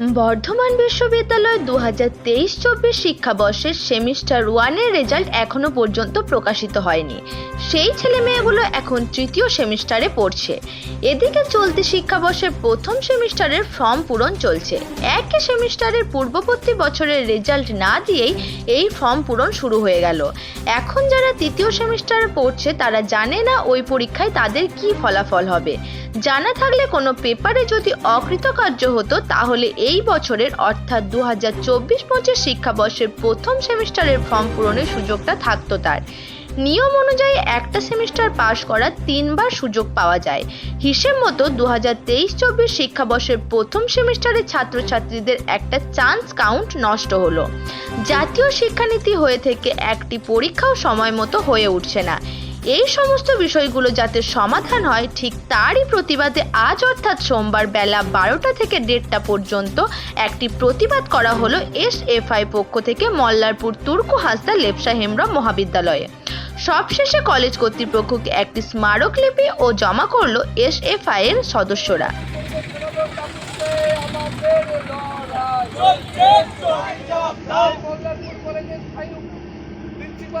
বর্ধমান বিশ্ববিদ্যালয় দু হাজার তেইশ চব্বিশ শিক্ষাবর্ষের সেমিস্টার ওয়ানের রেজাল্ট এখনও পর্যন্ত প্রকাশিত হয়নি। সেই ছেলেমেয়েগুলো এখন তৃতীয় সেমিস্টারে পড়ছে। এদিকে চলতি শিক্ষাবর্ষের প্রথম সেমিস্টারের ফর্ম পূরণ চলছে। একই সেমিস্টারের পূর্ববর্তী বছরের রেজাল্ট না দিয়েই এই ফর্ম পূরণ শুরু হয়ে গেল। এখন যারা তৃতীয় সেমিস্টারে পড়ছে, তারা জানে না ওই পরীক্ষায় তাদের কি ফলাফল হবে। জানা থাকলে কোনো পেপারে যদি অকৃতকার্য হতো, তাহলে এই বছরের অর্থাৎ দু হাজার চব্বিশ পঁচিশ শিক্ষাবর্ষের প্রথম সেমিস্টারের ফর্ম পূরণের সুযোগটা থাকতো তার। নিয়ম অনুযায়ী একটা সেমিস্টার পাশ করার তিনবার সুযোগ পাওয়া যায়। হিসেব মতো দু হাজার তেইশ চব্বিশ শিক্ষাবর্ষের প্রথম সেমিস্টারের ছাত্রছাত্রীদের একটা চান্স কাউন্ট নষ্ট হলো। জাতীয় শিক্ষানীতি হয়ে থেকে একটি পরীক্ষাও সময় মতো হয়ে উঠছে না। এই সমস্ত বিষয়গুলো যাতে সমাধান হয়, ঠিক তারই প্রতিবাদে আজ অর্থাৎ সোমবার বেলা বারোটা থেকে দেড়টা পর্যন্ত একটি প্রতিবাদ করা হলো এস এফআই পক্ষ থেকে মল্লারপুর তুর্কু হাসদা লেপসা হেমব্রম মহাবিদ্যালয়ে। সবশেষে কলেজ কর্তৃপক্ষকে একটি স্মারকলিপি ও জমা করল এস এফআই এর সদস্যরা।